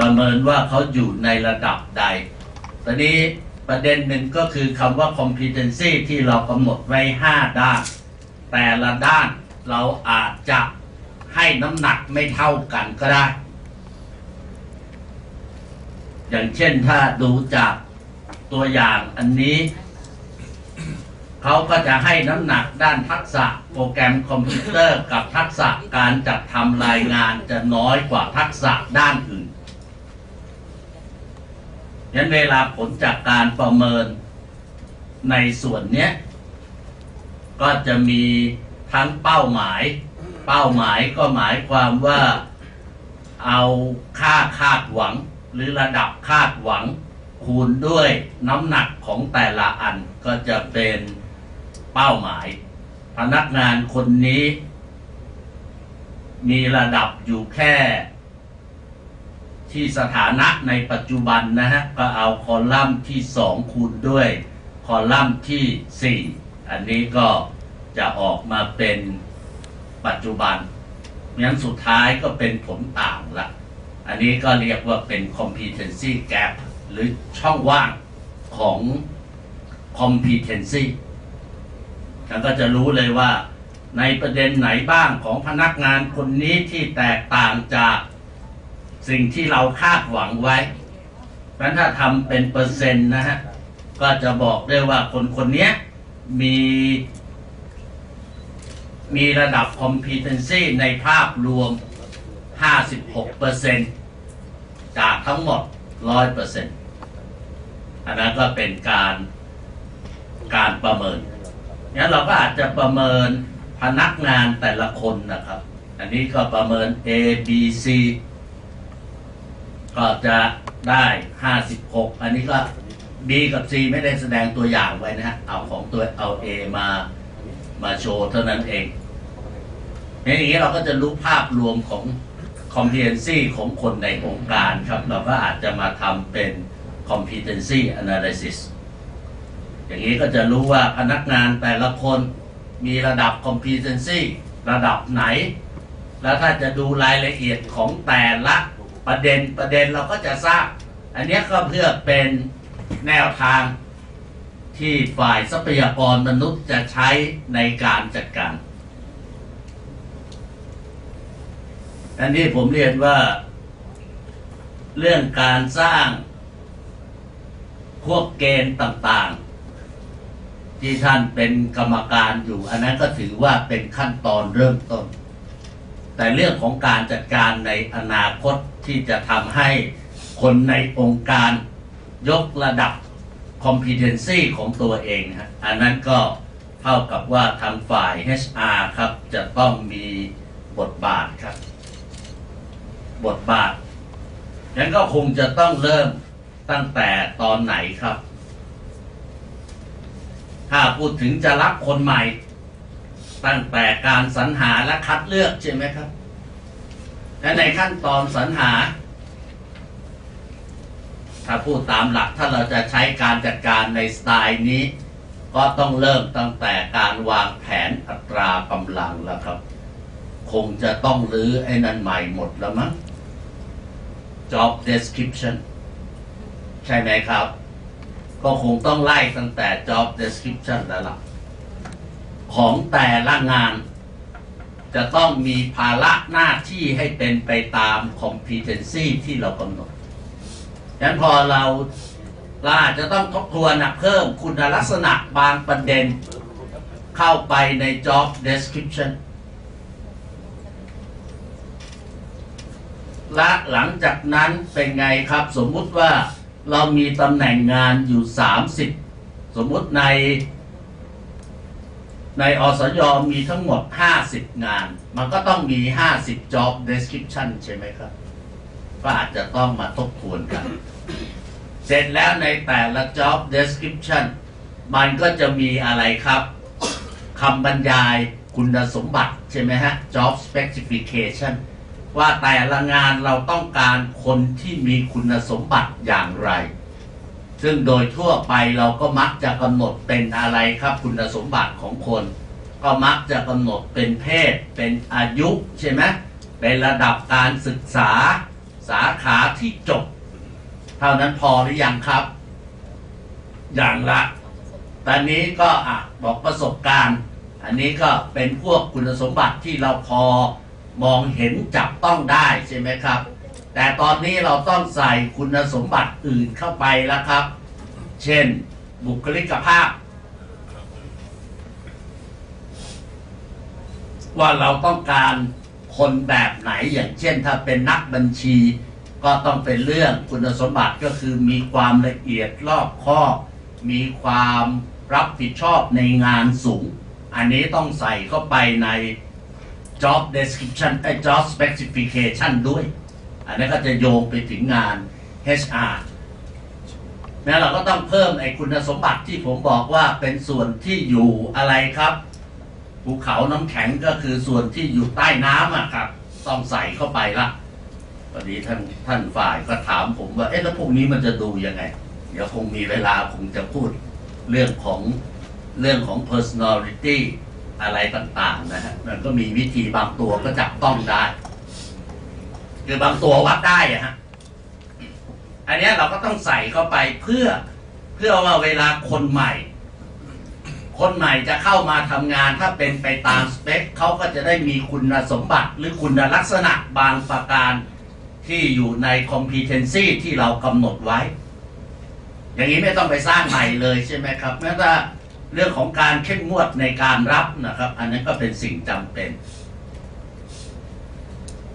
ประเมินว่าเขาอยู่ในระดับใด ตอนนี้ประเด็นหนึ่งก็คือคำว่า competency ที่เรากำหนดไว้ 5 ด้าน แต่ละด้านเราอาจจะให้น้ำหนักไม่เท่ากันก็ได้ อย่างเช่นถ้าดูจากตัวอย่างอันนี้ เขาก็จะให้น้ำหนักด้านทักษะโปรแกรมคอมพิวเตอร์กับทักษะการจัดทำรายงานจะน้อยกว่าทักษะด้านอื่น ยันเวลาผลจากการประเมินในส่วนเนี้ย ก็จะมีทั้งเป้าหมาย เป้าหมายก็หมายความว่าเอาค่าคาดหวัง หรือระดับคาดหวัง คูณด้วยน้ำหนักของแต่ละอันก็จะเป็นเป้าหมาย พนักงานคนนี้ มีระดับอยู่แค่ ที่สถานะในปัจจุบันนะฮะก็เอาคอลัมน์ที่ 2 คูณด้วยคอลัมน์ที่ 4 อันนี้ก็จะออกมาเป็นปัจจุบันงั้นสุดท้ายก็เป็นผลต่างละ อันนี้ก็เรียกว่าเป็น competency gap หรือช่องว่างของ competency แล้วก็จะรู้เลยว่าในประเด็นไหนบ้างของพนักงานคนนี้ที่แตกต่างจาก สิ่งที่เราคาดหวังไว้นั้นถ้าทำเป็นเปอร์เซ็นต์นะฮะ ก็จะบอกได้ว่าคนคนนี้มี มีระดับ competency ในภาพรวม 56%จากทั้งหมด 100%อันนั้นก็เป็นการการประเมินงั้นเราก็อาจจะประเมินพนักงานแต่ละคนนะครับ อันนี้ก็ประเมิน A B C ก็จะได้ 56 อันนี้ก็ B กับ C ไม่ได้แสดงตัวอย่างไว้นะฮะ เอาของตัวเอา A มามาโชว์เท่านั้นเองอย่างนี้เราก็จะรู้ภาพรวมของ competency ของคนในองค์การครับ เราก็อาจจะมาทำเป็น competency analysis อย่างนี้ก็จะรู้ว่าพนักงานแต่ละคนมีระดับ competency ระดับไหน แล้วถ้าจะดูรายละเอียดของแต่ละ ประเด็นประเด็นเราก็จะทราบ อันนี้ก็เพื่อเป็นแนวทางที่ฝ่ายทรัพยากรมนุษย์จะใช้ในการจัดการอันนี้ผมเรียนว่า เรื่องการสร้างพวกเกณฑ์ต่างๆ ที่ท่านเป็นกรรมการอยู่ อันนั้นก็ถือว่าเป็นขั้นตอนเริ่มต้น แต่เรื่องของการจัดการในอนาคตที่จะทำให้คนในองค์การยกระดับ competency ของตัวเองฮะอันนั้นก็เท่ากับว่าทางฝ่าย HR ครับจะต้องมีบทบาทครับ บทบาทงั้นก็คงจะต้องเริ่มตั้งแต่ตอนไหนครับ ถ้าพูดถึงจะรับคนใหม่ ตั้งแต่การสรรหาและคัดเลือกใช่ไหมครับ และในขั้นตอนสรรหา ถ้าพูดตามหลักถ้าเราจะใช้การจัดการในสไตล์นี้ ก็ต้องเริ่มตั้งแต่การวางแผนอัตรากำลังแล้วครับ คงจะต้องรื้อไอ้นั่นใหม่หมดแล้วมั้ง job description ใช่ไหมครับ ก็คงต้องไล่ตั้งแต่ job description แล้วล่ะ ของแต่ละงาน จะต้องมีภาระหน้าที่ให้เป็นไปตาม competency ที่เรากำหนดฉะนั้นพอเราเราอาจจะต้องทบทวนนะเพิ่มคุณลักษณะบางประเด็น เข้าไปใน job description และหลังจากนั้นเป็นไงครับ สมมุติว่าเรามีตำแหน่งงานอยู่ 30 สมมุติใน ในอสยมีทั้งหมด 50 งาน มันก็ต้องมี 50 job description ใช่ไหมครับ ก็อาจจะต้องมาทบทวนกัน เสร็จแล้วในแต่ละ job description มันก็จะมีอะไรครับคำบรรยายคุณสมบัติใช่ไหมฮะ job specification ว่าแต่ละงานเราต้องการคนที่มีคุณสมบัติอย่างไร ซึ่งโดยทั่วไปเราก็มักจะกำหนดเป็นอะไรครับคุณสมบัติของคน ก็มักจะกำหนดเป็นเพศ เป็นอายุใช่ไหมเป็นระดับการศึกษาสาขาที่จบ เท่านั้นพอหรือยังครับ อย่างละ ตอนนี้ก็อะบอกประสบการณ์ อันนี้ก็เป็นพวกคุณสมบัติที่เราพอมองเห็นจับต้องได้ใช่ไหมครับ แต่ตอนนี้เราต้องใส่คุณสมบัติอื่นเข้าไปแล้วครับ เช่น บุคลิกภาพ ว่าเราต้องการคนแบบไหนอย่างเช่น ถ้าเป็นนักบัญชี ก็ต้องเป็นเรื่องคุณสมบัติก็คือมีความละเอียดรอบคอบมีความรับผิดชอบในงานสูง อันนี้ต้องใส่เข้าไปใน job description ไอ้ job specification ด้วย อันนี้ก็จะโยงไปถึงงาน HR นะเราก็ต้องเพิ่มไอ้คุณสมบัติที่ผมบอกว่าเป็นส่วนที่อยู่อะไรครับภูเขาน้ำแข็งก็คือส่วนที่อยู่ใต้น้ำอะครับ ต้องใส่เข้าไปละวันนี้ท่านท่านฝ่ายก็ถามผมว่า เอ๊ะแล้วพวกนี้มันจะดูยังไง เดี๋ยวคงมีเวลาผมจะพูดเรื่องของเรื่องของ personality อะไรต่างๆนะฮะมันก็มีวิธีบางตัวก็จับต้องได้ คือบางตัววัดได้อะฮะอันนี้เราก็ต้องใส่เข้าไปเพื่อเพื่อว่าเวลาคนใหม่ คนใหม่จะเข้ามาทำงานถ้าเป็นไปตามสเปคเขาก็จะได้มีคุณสมบัติ หรือคุณลักษณะบางประการที่อยู่ใน competency ที่เรากำหนดไว้ อย่างนี้ไม่ต้องไปสร้างใหม่เลยใช่ไหมครับแม้ว่เรื่องของการเข้มงวดในการรับนะครับ อันนั้นก็เป็นสิ่งจำเป็น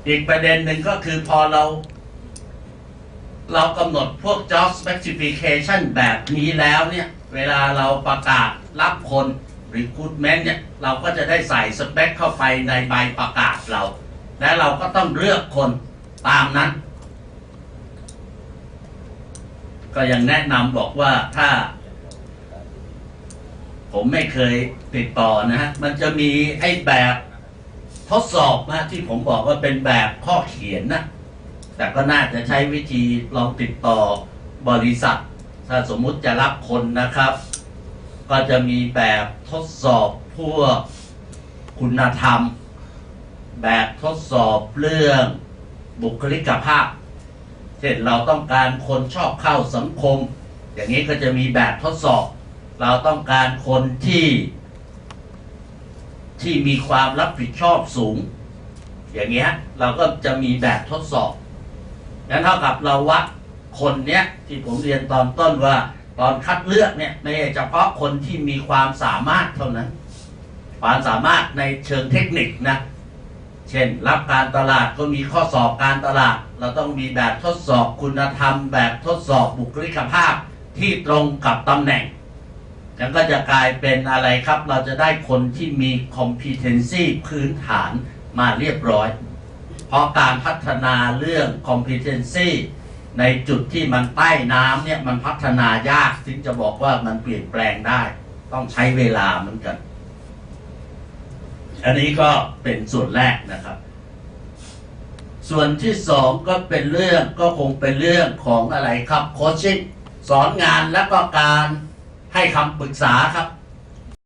อีกประเด็นหนึ่งก็คือพอเรา เรากำหนดพวก job specification แบบนี้แล้วเนี่ย เวลาเราประกาศรับคน recruitment เนี่ย เราก็จะได้ใส่สเปคเข้าไปในใบประกาศเรา และเราก็ต้องเลือกคนตามนั้น ก็ยังแนะนำบอกว่าถ้า ผมไม่เคยติดต่อนะฮะ มันจะมีไอ้แบบ ทดสอบนะที่ผมบอกว่าเป็นแบบข้อเขียนนะ แต่ก็น่าจะใช้วิธีลองติดต่อบริษัท ถ้าสมมุติจะรับคนนะครับ ก็จะมีแบบทดสอบพวกคุณธรรม แบบทดสอบเรื่องบุคลิกภาพ เช่นเราต้องการคนชอบเข้าสังคม อย่างนี้ก็จะมีแบบทดสอบ เราต้องการคนที่ ที่มีความรับผิดชอบสูง อย่างเงี้ยเราก็จะมีแบบทดสอบนั้นเท่ากับเราวัดคนเนี้ยที่ผมเรียนตอนต้นว่า ตอนคัดเลือกเนี่ยไม่ใช่เฉพาะคนที่มีความสามารถเท่านั้น ความสามารถในเชิงเทคนิคนะเช่น รับการตลาดก็มีข้อสอบการตลาด เราต้องมีแบบทดสอบคุณธรรม แบบทดสอบบุคลิกภาพที่ตรงกับตำแหน่ง แล้วก็จะกลายเป็นอะไรครับ เราจะได้คนที่มี competency พื้นฐานมาเรียบร้อย เพราะการพัฒนาเรื่อง competency ในจุดที่มันใต้น้ำเนี่ยมันพัฒนายากถึงจะบอกว่ามันเปลี่ยนแปลงได้ ต้องใช้เวลาเหมือนกัน อันนี้ก็เป็นส่วนแรกนะครับ ส่วนที่สองก็เป็นเรื่องก็คงเป็นเรื่องของอะไรครับโคชชิ่งสอนงานแล้วก็การ ให้คำปรึกษาครับ